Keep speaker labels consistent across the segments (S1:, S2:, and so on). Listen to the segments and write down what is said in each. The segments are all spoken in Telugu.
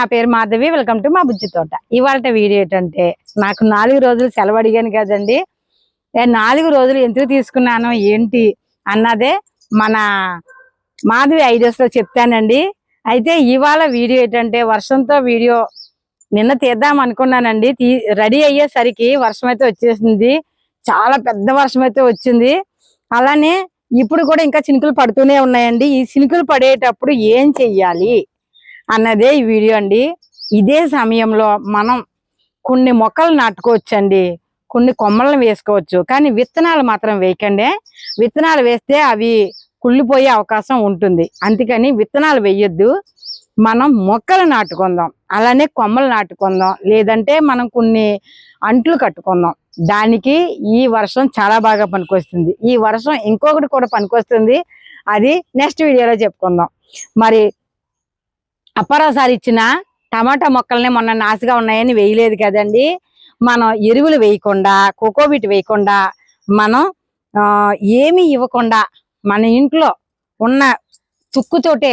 S1: నా పేరు మాధవి. వెల్కమ్ టు మా బుజ్జి తోట. ఇవాళ వీడియో ఏంటంటే నాకు నాలుగు రోజులు సెలవు అడిగాను కదండి. నేను నాలుగు రోజులు ఎందుకు తీసుకున్నాను ఏంటి అన్నదే మన మాధవి ఐడియాస్లో చెప్తానండి. అయితే ఇవాళ వీడియో ఏంటంటే వర్షంతో వీడియో నిన్న తీద్దాం అనుకున్నానండి. తీ రెడీ అయ్యేసరికి వర్షం అయితే వచ్చేసింది. చాలా పెద్ద వర్షం అయితే వచ్చింది. అలానే ఇప్పుడు కూడా ఇంకా చినుకులు పడుతూనే ఉన్నాయండి. ఈ చినుకులు పడేటప్పుడు ఏం చెయ్యాలి? అన్నదే ఈ వీడియో అండి. ఇదే సమయంలో మనం కొన్ని మొక్కలు నాటుకోవచ్చండి. కొన్ని కొమ్మలను వేసుకోవచ్చు. కానీ విత్తనాలు మాత్రం వేయకండి. విత్తనాలు వేస్తే అవి కుళ్ళిపోయే అవకాశం ఉంటుంది. అందుకని విత్తనాలు వేయొద్దు. మనం మొక్కలు నాటుకుందాం. అలానే కొమ్మలు నాటుకుందాం. లేదంటే మనం కొన్ని అంట్లు కట్టుకుందాం. దానికి ఈ వర్షం చాలా బాగా పనికొస్తుంది. ఈ వర్షం ఇంకొకటి కూడా పనికొస్తుంది. అది నెక్స్ట్ వీడియోలో చెప్పుకుందాం. మరి అప్పారాసారి ఇచ్చిన టమాటా మొక్కల్ని మొన్న నాసిగా ఉన్నాయని వేయలేదు కదండి. మనం ఎరువులు వేయకుండా కోకోబిట్ వేయకుండా మనం ఏమీ ఇవ్వకుండా మన ఇంట్లో ఉన్న తుక్కుతోటే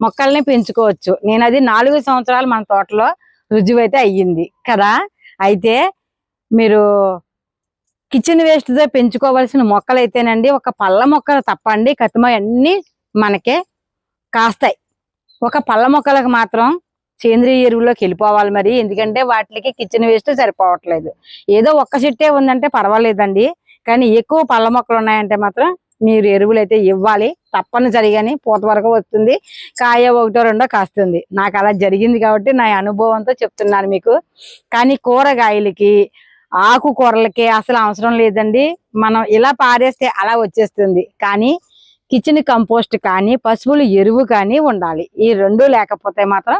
S1: మొక్కల్ని పెంచుకోవచ్చు. నేను అది నాలుగు సంవత్సరాలు మన తోటలో రుజువైతే అయ్యింది కదా. అయితే మీరు కిచెన్ వేస్ట్తో పెంచుకోవాల్సిన మొక్కలు అయితేనండి ఒక పళ్ళ మొక్కలు తప్పండి. కతిమ అన్నీ మనకే కాస్తాయి. ఒక పళ్ళ మొక్కలకు మాత్రం సేంద్రియ ఎరువులోకి వెళ్ళిపోవాలి మరి. ఎందుకంటే వాటికి కిచెన్ వేస్ట్ సరిపోవట్లేదు. ఏదో ఒక్క చెట్టే ఉందంటే పర్వాలేదండి. కానీ ఎక్కువ పళ్ళ మొక్కలు ఉన్నాయంటే మాత్రం మీరు ఎరువులు అయితే ఇవ్వాలి తప్పనిసరిగాని పూత వరకు వస్తుంది. కాయ ఒకటో రెండో కాస్తుంది. నాకు అలా జరిగింది కాబట్టి నా అనుభవంతో చెప్తున్నాను మీకు. కానీ కూరగాయలకి ఆకుకూరలకి అసలు అవసరం లేదండి. మనం ఇలా పారేస్తే అలా వచ్చేస్తుంది. కానీ కిచెన్ కంపోస్ట్ కానీ పశువుల ఎరువు కానీ ఉండాలి. ఈ రెండు లేకపోతే మాత్రం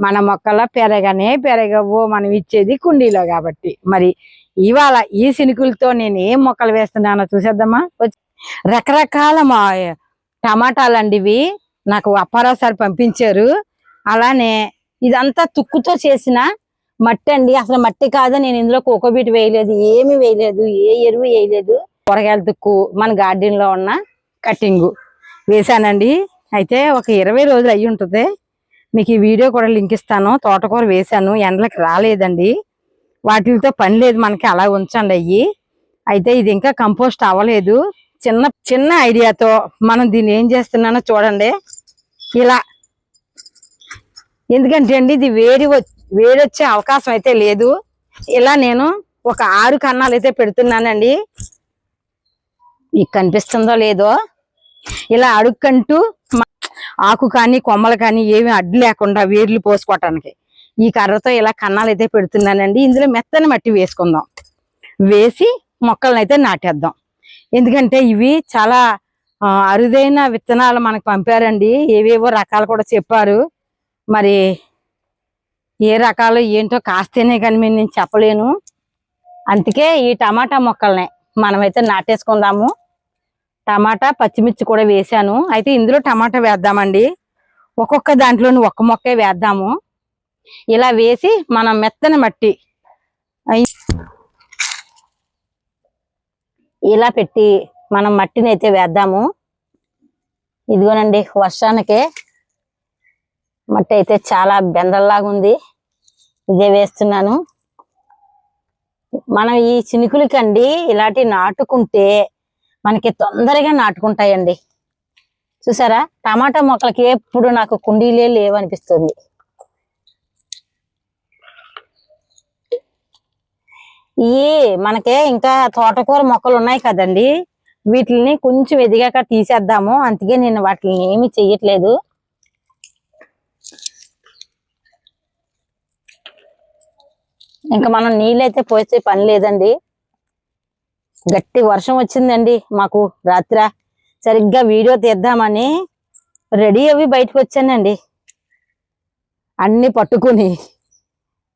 S1: మన మొక్కల పెరగనే పెరగవు. మనం ఇచ్చేది కుండీలో కాబట్టి. మరి ఇవాళ ఈ శనికులతో నేను ఏం మొక్కలు వేస్తున్నానో చూసేద్దామా? రకరకాల మా టమాటాలు అండి ఇవి నాకు అప్పారావు పంపించారు. అలానే ఇదంతా తుక్కుతో చేసిన మట్టి అండి. అసలు మట్టి కాదు. నేను ఇందులో కోకోబీట్ వేయలేదు. ఏమి వేయలేదు. ఏ ఎరువు వేయలేదు. కూరగాయల తుక్కు మన గార్డెన్లో ఉన్న కటింగ్ వేసానండి అయితే ఒక ఇరవై రోజులు అయ్యి ఉంటుంది. మీకు ఈ వీడియో కూడా లింక్ ఇస్తాను. తోటకూర వేసాను ఎండలకు రాలేదండి. వాటితో పని లేదు మనకి అలా ఉంచండి అయ్యి. అయితే ఇది ఇంకా కంపోస్ట్ అవ్వలేదు. చిన్న చిన్న ఐడియాతో మనం దీన్ని ఏం చేస్తున్నానో చూడండి. ఇలా. ఎందుకంటే అండి ఇది వేడి వ- వేడి వచ్చే అవకాశం అయితే లేదు. ఇలా నేను ఒక ఆరు కన్నాలు అయితే పెడుతున్నానండి. మీకు కనిపిస్తుందో లేదో ఇలా అడుక్కంటూ ఆకు కానీ కొమ్మలు కానీ ఏమి అడ్డు లేకుండా వేర్లు పోసుకోవటానికి. ఈ కర్రతో ఇలా కన్నాలు అయితే పెడుతున్నానండి. ఇందులో మెత్తని మట్టి వేసుకుందాం. వేసి మొక్కలను అయితే నాటేద్దాం. ఎందుకంటే ఇవి చాలా అరుదైన విత్తనాలు మనకు పంపారండి. ఏవేవో రకాలు కూడా చెప్పారు. మరి ఏ రకాలు ఏంటో కాస్తేనే కానీ మేము నేను చెప్పలేను. అందుకే ఈ టమాటా మొక్కల్ని మనమైతే నాటేసుకుందాము. టమాటా పచ్చిమిర్చి కూడా వేసాను అయితే ఇందులో టమాటా వేద్దామండి. ఒక్కొక్క దాంట్లోని ఒక్క మొక్కే వేద్దాము. ఇలా వేసి మనం మెత్తని మట్టి ఇలా పెట్టి మనం మట్టిని అయితే వేద్దాము. ఇదిగోనండి వర్షానికి మట్టి అయితే చాలా బెందల్లాగా ఉంది. ఇదే వేస్తున్నాను. మనం ఈ చినుకులకండి ఇలాంటి నాటుకుంటే మనకి తొందరగా నాటుకుంటాయండి. చూసారా? టమాటా మొక్కలకి ఎప్పుడు నాకు కుండీలే లేవనిపిస్తుంది. ఈ మనకే ఇంకా తోటకూర మొక్కలు ఉన్నాయి కదండి. వీటిని కొంచెం ఎదిగాక తీసేద్దాము. అందుకే నేను వాటిని ఏమీ చెయ్యట్లేదు. ఇంకా మనం నీళ్ళైతే పోసే పని లేదండి. గట్టి వర్షం వచ్చిందండి మాకు రాత్ర. సరిగ్గా వీడియో తీద్దామని రెడీ అవి బయటకు వచ్చానండి. అన్ని పట్టుకుని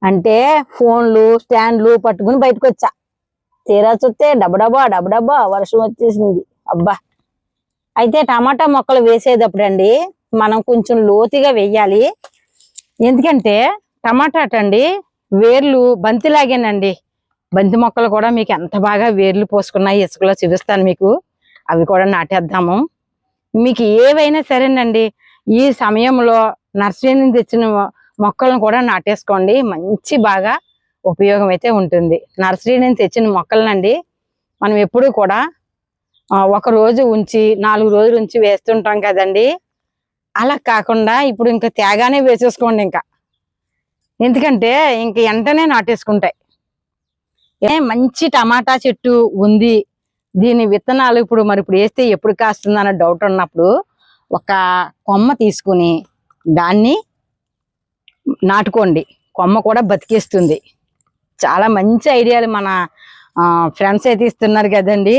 S1: అంటే ఫోన్లు స్టాండ్లు పట్టుకుని బయటకు వచ్చా. తీరా చూస్తే డబ్బడబ్బా డబ్బడబ్బా వర్షం వచ్చేసింది. అబ్బా. అయితే టమాటా మొక్కలు వేసేటప్పుడు మనం కొంచెం లోతుగా వేయాలి. ఎందుకంటే టమాటా అండి వేర్లు బంతిలాగేనండి. బంతి మొక్కలు కూడా మీకు ఎంత బాగా వేర్లు పోసుకున్నాయి ఇసుకలో చూపిస్తాను మీకు. అవి కూడా నాటేద్దాము. మీకు ఏవైనా సరేనండి ఈ సమయంలో నర్సరీ నుంచి తెచ్చిన మొక్కలను కూడా నాటేసుకోండి. మంచి బాగా ఉపయోగం అయితే ఉంటుంది. నర్సరీ నుంచి తెచ్చిన మొక్కలనండి మనం ఎప్పుడూ కూడా ఒక రోజు ఉంచి నాలుగు రోజులు ఉంచి వేస్తుంటాం కదండి. అలా కాకుండా ఇప్పుడు ఇంకా తేగానే వేసేసుకోండి ఇంకా. ఎందుకంటే ఇంక వెంటనే నాటేసుకుంటాయి. మంచి టమాటా చెట్టు ఉంది. దీని విత్తనాలు ఇప్పుడు మరి ఇప్పుడు వేస్తే ఎప్పుడు కాస్తుంది అన్న డౌట్ ఉన్నప్పుడు ఒక కొమ్మ తీసుకుని దాన్ని నాటుకోండి. కొమ్మ కూడా బతికేస్తుంది. చాలా మంచి ఐడియాలు మన ఫ్రెండ్స్ అయితే ఇస్తున్నారు కదండి.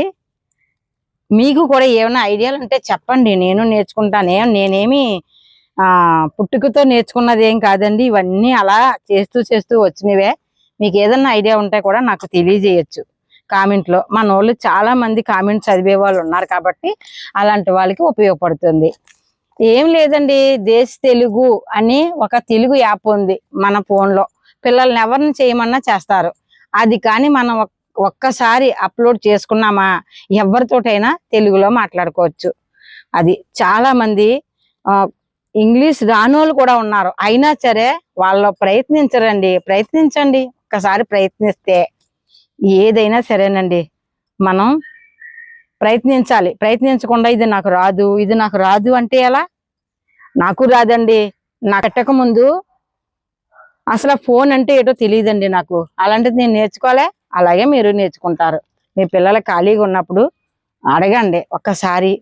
S1: మీకు కూడా ఏమైనా ఐడియాలు ఉంటే చెప్పండి. నేను నేర్చుకుంటాను ఏం నేనేమి పుట్టుకతో నేర్చుకున్నది ఏం కాదండి. ఇవన్నీ అలా చేస్తూ చేస్తూ వచ్చినవే. మీకు ఏదన్నా ఐడియా ఉంటే కూడా నాకు తెలియజేయచ్చు కామెంట్లో మన వాళ్ళు చాలా మంది కామెంట్ చదివే వాళ్ళు ఉన్నారు కాబట్టి అలాంటి వాళ్ళకి ఉపయోగపడుతుంది. ఏం లేదండి దేశ తెలుగు అని ఒక తెలుగు యాప్ ఉంది మన ఫోన్లో పిల్లల్ని ఎవరిని చేయమన్నా చేస్తారు. అది కానీ మనం ఒక్కసారి అప్లోడ్ చేసుకున్నామా ఎవరితోటైనా తెలుగులో మాట్లాడుకోవచ్చు. అది చాలా మంది ఇంగ్లీష్ రానోళ్ళు కూడా ఉన్నారు. అయినా సరే వాళ్ళు ప్రయత్నించరండి ప్రయత్నించండి. ఒక్కసారి ప్రయత్నిస్తే ఏదైనా సరేనండి. మనం ప్రయత్నించాలి. ప్రయత్నించకుండా ఇది నాకు రాదు ఇది నాకు రాదు అంటే ఎలా? నాకు రాదండి. నా కట్టకముందు అసలు ఫోన్ అంటే ఏటో తెలియదండి నాకు. అలాంటిది నేను నేర్చుకోలే అలాగే మీరు నేర్చుకుంటారు. మీ పిల్లలు ఖాళీగా ఉన్నప్పుడు అడగండి. ఒక్కసారి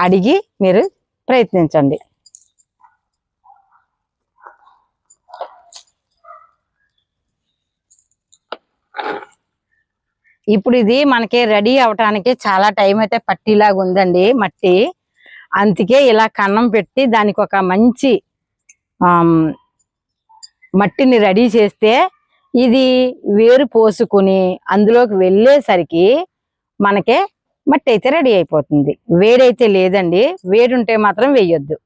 S1: అడిగి మీరు ప్రయత్నించండి. ఇప్పుడు ఇది మనకి రెడీ అవటానికి చాలా టైం అయితే పట్టిలాగా ఉందండి మట్టి. అందుకే ఇలా కన్నం పెట్టి దానికి ఒక మంచి మట్టిని రెడీ చేస్తే ఇది వేరు పోసుకుని అందులోకి వెళ్ళేసరికి మనకే మట్టి అయితే రెడీ అయిపోతుంది. వేడైతే లేదండి. వేడి ఉంటే మాత్రం వేయొద్దు.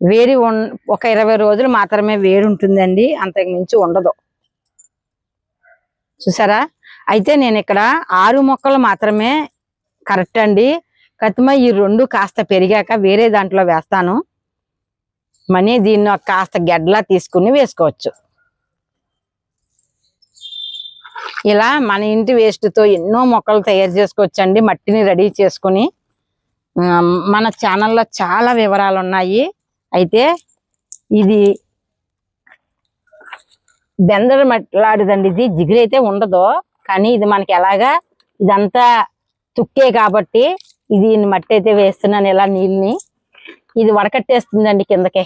S1: వేడి ఒక ఇరవై రోజులు మాత్రమే వేడి ఉంటుందండి అంతకు మించి ఉండదు. చూసారా? అయితే నేను ఇక్కడ ఆరు మొక్కలు మాత్రమే కరెక్ట్ అండి. కతిమ ఈ రెండు కాస్త పెరిగాక వేరే దాంట్లో వేస్తాను. మనీ దీన్ని కాస్త గడ్డలా తీసుకుని వేసుకోవచ్చు. ఇలా మన ఇంటి వేస్ట్తో ఎన్నో మొక్కలు తయారు చేసుకోవచ్చండి. మట్టిని రెడీ చేసుకుని మన ఛానల్లో చాలా వివరాలు ఉన్నాయి. అయితే ఇది బెందర మట్లాడిదండి ఇది జిగురు అయితే ఉండదు. కానీ ఇది మనకి ఎలాగా? ఇదంతా తుక్కే కాబట్టి ఇది మట్టి అయితే వేస్తున్నాను ఇలా నీళ్ళని. ఇది వడకట్టేస్తుందండి కిందకే.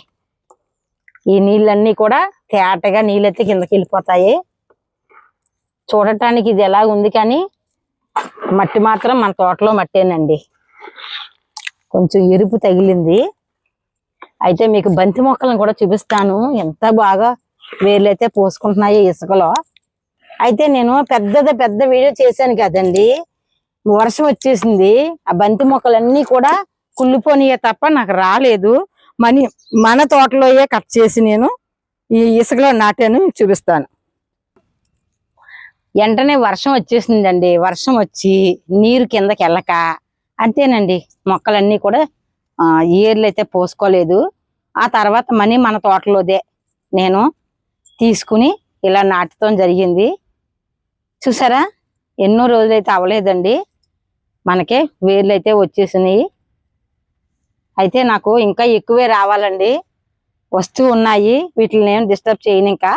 S1: ఈ నీళ్ళన్నీ కూడా తేటగా నీళ్ళైతే కిందకి వెళ్ళిపోతాయి. చూడటానికి ఇది ఎలా ఉంది కానీ మట్టి మాత్రం మన తోటలో మట్టేనండి. కొంచెం ఎరుపు తగిలింది. అయితే మీకు బంతి మొక్కలను కూడా చూపిస్తాను. ఎంత బాగా వేర్లైతే పోసుకుంటున్నాయి ఇసుకలో. అయితే నేను పెద్దది పెద్ద వీడియో చేశాను కదండి. వర్షం వచ్చేసింది. ఆ బంతి మొక్కలన్నీ కూడా కుళ్ళిపోనియే తప్ప నాకు రాలేదు. మని మన తోటలోయే కట్ చేసి నేను ఈ ఇసుకలో నాటాను చూపిస్తాను. వెంటనే వర్షం వచ్చేసిందండి. వర్షం వచ్చి నీరు కిందకి వెళ్ళక అంతేనండి. మొక్కలన్నీ కూడా ఏర్లు అయితే పోసుకోలేదు. ఆ తర్వాత మనీ మన తోటలోదే నేను తీసుకుని ఇలా నాటడం జరిగింది. చూసారా? ఎన్నో రోజులైతే అవ్వలేదండి. మనకే వేర్లు అయితే వచ్చేసినాయి. అయితే నాకు ఇంకా ఎక్కువే రావాలండి. వస్తూ ఉన్నాయి. వీటిని నేను డిస్టర్బ్ చేయను ఇంకా.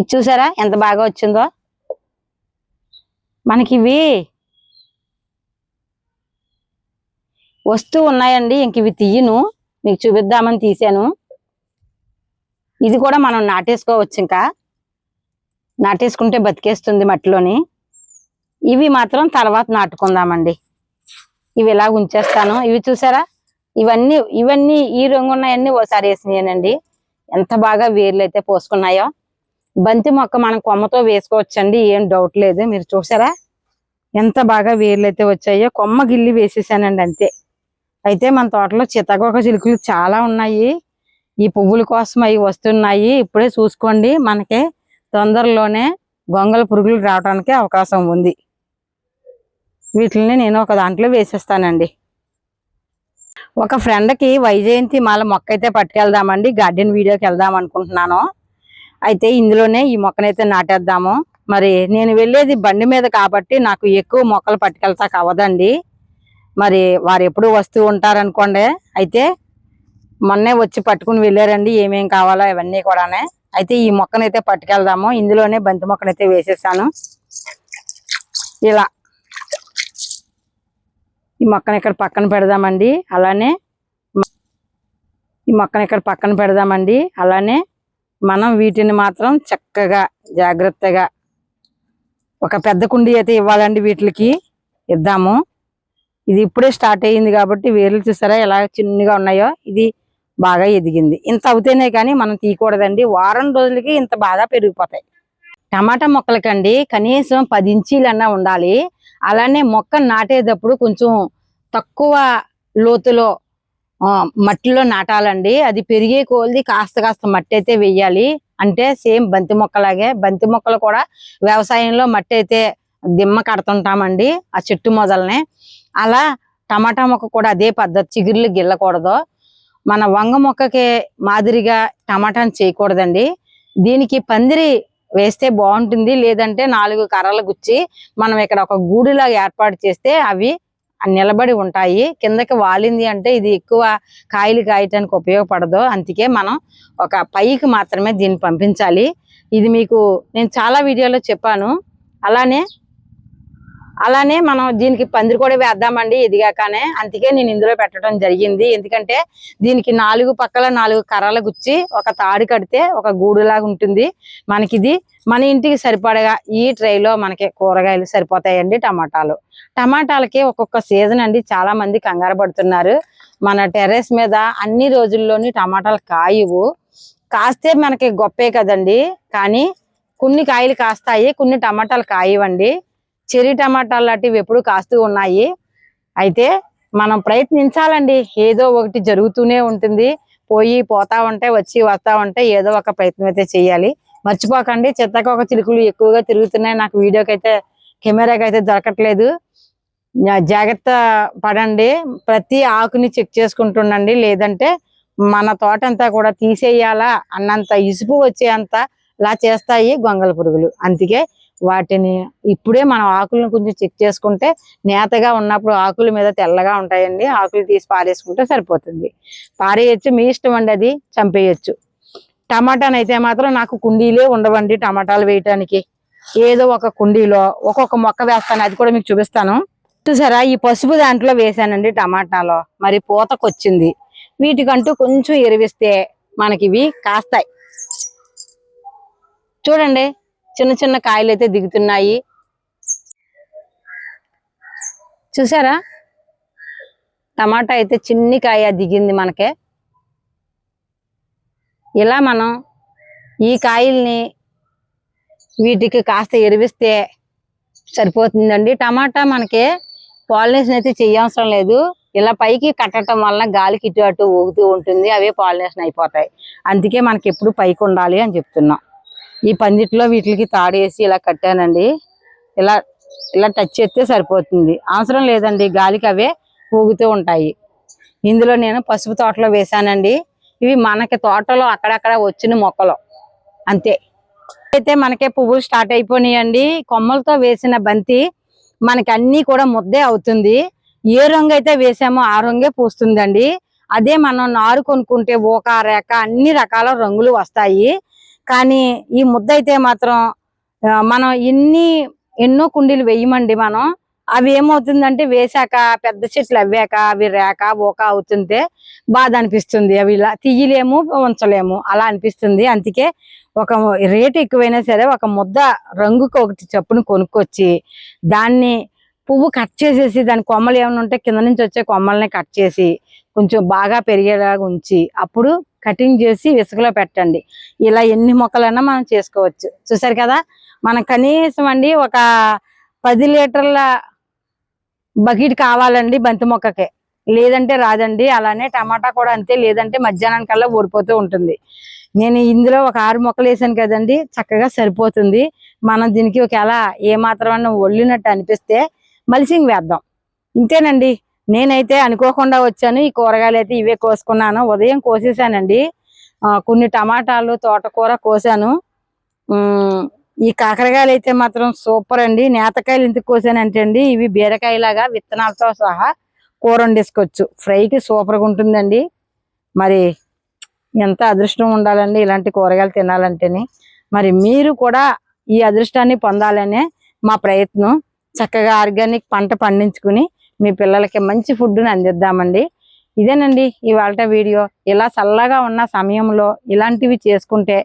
S1: ఇది చూసారా? ఎంత బాగా వచ్చిందో. మనకి ఇవి వస్తూ ఉన్నాయండి. ఇంక ఇవి తీయను. మీకు చూపిద్దామని తీసాను ఇది కూడా మనం నాటేసుకోవచ్చు ఇంకా. నాటేసుకుంటే బతికేస్తుంది మట్టిలోని. ఇవి మాత్రం తర్వాత నాటుకుందామండి. ఇవి ఇలా ఉంచేస్తాను? ఇవి చూసారా? ఇవన్నీ ఇవన్నీ ఈ రంగు ఉన్నాయన్నీ ఓసారి వేసినాయనండి. ఎంత బాగా వేర్లు అయితే పోసుకున్నాయో. బంతి మొక్క మనం కొమ్మతో వేసుకోవచ్చండి ఏం డౌట్ లేదు. మీరు చూసారా? ఎంత బాగా వేర్లు అయితే వచ్చాయో. కొమ్మ గిల్లి వేసేసానండి అంతే. అయితే మన తోటలో చితకొక చిలుకలు చాలా ఉన్నాయి. ఈ పువ్వుల కోసం అవి వస్తున్నాయి. ఇప్పుడే చూసుకోండి మనకి. తొందరలోనే గొంగళ పురుగులు రావడానికి అవకాశం ఉంది. వీటిని నేను ఒక దాంట్లో వేసేస్తానండి. ఒక ఫ్రెండ్కి వైజయంతి మాల మొక్క అయితే పట్టుకెళ్దామండి. గార్డెన్ వీడియోకి వెళ్దాం అనుకుంటున్నాను. అయితే ఇందులోనే ఈ మొక్కనైతే నాటేద్దాము. మరి నేను వెళ్ళేది బండి మీద కాబట్టి నాకు ఎక్కువ మొక్కలు పట్టుకెళ్తాక అవ్వదండి. మరి వారు ఎప్పుడు వస్తూ ఉంటారనుకోండి. అయితే మొన్నే వచ్చి పట్టుకుని వెళ్ళారండి. ఏమేం కావాలో ఇవన్నీ కూడానే. అయితే ఈ మొక్కనైతే పట్టుకెళ్దాము. ఇందులోనే బంతి మొక్కనైతే వేసేసాను. ఇలా. ఈ మొక్కను ఇక్కడ పక్కన పెడదామండి. అలానే ఈ మొక్కను ఇక్కడ పక్కన పెడదామండి. అలానే మనం వీటిని మాత్రం చక్కగా జాగ్రత్తగా ఒక పెద్ద కుండీ అయితే ఇవ్వాలండి వీటికి. ఇద్దాము. ఇది ఇప్పుడే స్టార్ట్ అయ్యింది కాబట్టి వేర్లు చూసారా ఎలా చిన్నగా ఉన్నాయో. ఇది బాగా ఎదిగింది. ఇంత అవుతేనే కానీ మనం తీయకూడదండి. వారం రోజులకి ఇంత బాగా పెరిగిపోతాయి. టమాటా మొక్కలకండి కనీసం పది ఇంచీలన్నా ఉండాలి. అలానే మొక్క నాటేటప్పుడు కొంచెం తక్కువ లోతులో ఆ, మట్టిలో నాటాలండి. అది పెరిగే కోల్ది కాస్త కాస్త మట్టి అయితే వెయ్యాలి. అంటే సేమ్ బంతి మొక్కలాగే బంతి మొక్కలు కూడా వ్యవసాయంలో మట్టి అయితే దిమ్మ కడుతుంటామండి ఆ చెట్టు మొదలనే. అలా టమాటా మొక్క కూడా అదే పద్ధతి చిగుర్లు గిల్లకూడదు. మన వంగ మొక్కకి మాదిరిగా టమాటాను చేయకూడదండి. దీనికి పందిరి వేస్తే బాగుంటుంది లేదంటే నాలుగు కర్రలు గుచ్చి మనం ఇక్కడ ఒక గూడులాగా ఏర్పాటు చేస్తే అవి నిలబడి ఉంటాయి. కిందకి వాలింది అంటే ఇది ఎక్కువ కాయలు కాయటానికి ఉపయోగపడదు. అందుకే మనం ఒక పైకి మాత్రమే దీన్ని పంపించాలి. ఇది మీకు నేను చాలా వీడియోలో చెప్పాను. అలానే అలానే మనం దీనికి పందిరి కూడా వేద్దామండి ఎదిగాకనే అందుకే నేను ఇందులో పెట్టడం జరిగింది. ఎందుకంటే దీనికి నాలుగు పక్కల నాలుగు కర్రలు గుచ్చి ఒక తాడు కడితే ఒక గూడులాగా ఉంటుంది. మనకి ఇది మన ఇంటికి సరిపడగా ఈ ట్రైలో మనకి కూరగాయలు సరిపోతాయండి టమాటాలు. టమాటాలకి ఒక్కొక్క సీజన్ అండి. చాలా మంది కంగారు పడుతున్నారు. మన టెర్రస్ మీద అన్ని రోజుల్లోని టమాటాలు కాయవు. కాస్తే మనకి గొప్పే కదండి. కానీ కొన్ని కాయలు కాస్తాయి కొన్ని టమాటాలు కాయవండి. చెర్రీ టమాటాలు లాంటివి ఎప్పుడు కాస్తూ ఉన్నాయి. అయితే మనం ప్రయత్నించాలండి. ఏదో ఒకటి జరుగుతూనే ఉంటుంది. పోయి పోతా ఉంటే వచ్చి వస్తా ఉంటే ఏదో ఒక ప్రయత్నం అయితే చేయాలి. మర్చిపోకండి. చెత్తకొక చిలుకలు ఎక్కువగా తిరుగుతున్నాయి. నాకు వీడియోకి అయితే కెమెరాకి అయితే దొరకట్లేదు జాగ్రత్త పడండి. ప్రతి ఆకుని చెక్ చేసుకుంటుండండి. లేదంటే మన తోట అంతా కూడా తీసేయాలా? అన్నంత ఇసుపు వచ్చేంత ఇలా చేస్తాయి గొంగళ పురుగులు. అందుకే వాటిని ఇప్పుడే మనం ఆకులను కొంచెం చెక్ చేసుకుంటే నేతగా ఉన్నప్పుడు ఆకుల మీద తెల్లగా ఉంటాయండి. ఆకులు తీసి పారేసుకుంటే సరిపోతుంది. పారేయచ్చు మీ ఇష్టం అండి అది చంపేయచ్చు. టమాటానైతే మాత్రం నాకు కుండీలే ఉండవండి టమాటాలు వేయటానికి. ఏదో ఒక కుండీలో ఒక్కొక్క మొక్క వేస్తాను అది కూడా మీకు చూపిస్తాను. చూసారా ఈ పసుపు దాంట్లో వేసానండి టమాటాలో. మరి పూతకొచ్చింది. వీటికంటూ కొంచెం ఎరివిస్తే మనకి ఇవి కాస్తాయి. చూడండి చిన్న చిన్న కాయలు అయితే దిగుతున్నాయి. చూసారా? టమాటా అయితే చిన్ని కాయ దిగింది మనకే. ఇలా మనం ఈ కాయల్ని వీటికి కాస్త ఎరివిస్తే సరిపోతుందండి. టమాటా మనకి పాలినేషన్ అయితే చేయవసరం లేదు. ఇలా పైకి కట్టడం వలన గాలికి ఇటు అటు ఊగుతూ ఉంటుంది. అవే పాలినేషన్ అయిపోతాయి. అందుకే మనకి ఎప్పుడు పైకి ఉండాలి అని చెప్తున్నాం. ఈ పందిట్లో వీటికి తాడేసి ఇలా కట్టానండి. ఇలా ఇలా టచ్ చేస్తే సరిపోతుంది. అవసరం లేదండి గాలికి అవే ఊగుతూ ఉంటాయి. ఇందులో నేను పసుపు తోటలో వేశానండి. ఇవి మనకి తోటలో అక్కడక్కడ వచ్చిన మొక్కలు. అంతే. అయితే మనకే పువ్వులు స్టార్ట్ అయిపోయినాయండి. కొమ్మలతో వేసిన బంతి మనకి అన్ని కూడా ముద్దే అవుతుంది. ఏ రంగు అయితే వేసామో ఆ రంగే పూస్తుందండి. అదే మనం నారు కొనుక్కుంటే ఓక రేఖ అన్ని రకాల రంగులు వస్తాయి. కానీ ఈ ముద్ద అయితే మాత్రం మనం ఎన్ని ఎన్నో కుండీలు వేయమండి మనం. అవి ఏమవుతుందంటే వేసాక పెద్ద చెట్లు అవ్వాక అవి రేక ఓక అవుతుంటే బాధ అనిపిస్తుంది. అవి ఇలా తీయలేము ఉంచలేము. అలా అనిపిస్తుంది. అందుకే ఒక రేటు ఎక్కువైనా సరే ఒక ముద్ద రంగుకి ఒకటి చెప్పును కొనుక్కొచ్చి దాన్ని పువ్వు కట్ చేసేసి దాని కొమ్మలు ఏమైనా ఉంటే కింద నుంచి వచ్చే కొమ్మల్ని కట్ చేసి కొంచెం బాగా పెరిగేలాగా ఉంచి అప్పుడు కటింగ్ చేసి ఇసుకలో పెట్టండి. ఇలా ఎన్ని మొక్కలైనా మనం చేసుకోవచ్చు. చూసారు కదా? మనం కనీసం అండి ఒక పది లీటర్ల బకెట్ కావాలండి బంతి మొక్కకి. లేదంటే రాదండి. అలానే టమాటా కూడా అంతే. లేదంటే మధ్యాహ్నానికల్లా ఓడిపోతూ ఉంటుంది. నేను ఇందులో ఒక ఆరు మొక్కలు వేసాను కదండి. చక్కగా సరిపోతుంది. మనం దీనికి ఒకవేళ ఏ ఒళ్ళినట్టు అనిపిస్తే మల్చింగ్ వేద్దాం. ఇంతేనండి. నేనైతే అనుకోకుండా వచ్చాను. ఈ కూరగాయలు అయితే ఇవే కోసుకున్నాను. ఉదయం కోసేసానండి. కొన్ని టమాటాలు తోటకూర కోసాను. ఈ కాకరకాయలు అయితే మాత్రం సూపర్ అండి. నేతకాయలు ఎందుకు కోసానంటే అండి ఇవి బీరకాయలాగా విత్తనాలతో సహా కూర వండేసుకోవచ్చు. ఫ్రైకి సూపర్గా ఉంటుందండి. మరి ఎంత అదృష్టం ఉండాలండి ఇలాంటి కూరగాయలు తినాలంటేనే. మరి మీరు కూడా ఈ అదృష్టాన్ని పొందాలనే మా ప్రయత్నం. చక్కగా ఆర్గానిక్ పంట పండించుకుని మీ పిల్లలకి మంచి ఫుడ్ని అందిద్దామండి. ఇదేనండి ఇవాళ వీడియో. ఇలా చల్లగా ఉన్న సమయంలో ఇలాంటివి చేసుకుంటే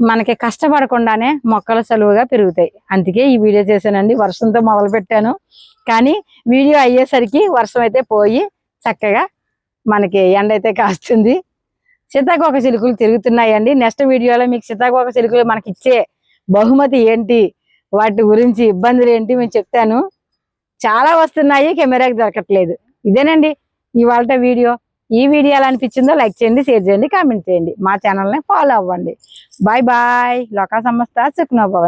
S1: మనకి కష్టపడకుండానే మొక్కలు సలువుగా పెరుగుతాయి. అందుకే ఈ వీడియో చేశానండి. వర్షంతో మొదలు పెట్టాను కానీ వీడియో అయ్యేసరికి వర్షం అయితే పోయి చక్కగా మనకి ఎండ అయితే కాస్తుంది. సీతాకోక చిలుకలు తిరుగుతున్నాయండి. నెక్స్ట్ వీడియోలో మీకు సీతాకోక చిలుకలు మనకి ఇచ్చే బహుమతి ఏంటి? వాటి గురించి ఇబ్బందులు ఏంటి? మేము చెప్తాను. చాలా వస్తున్నాయి కెమెరాకి దొరకట్లేదు. ఇదేనండి ఇవాళ వీడియో. ఈ వీడియో ఎలా అనిపించిందో లైక్ చేయండి షేర్ చేయండి కామెంట్ చేయండి. మా ఛానల్ని ఫాలో అవ్వండి. Bye bye. లోకా సంస్థ సుఖ్నోభవ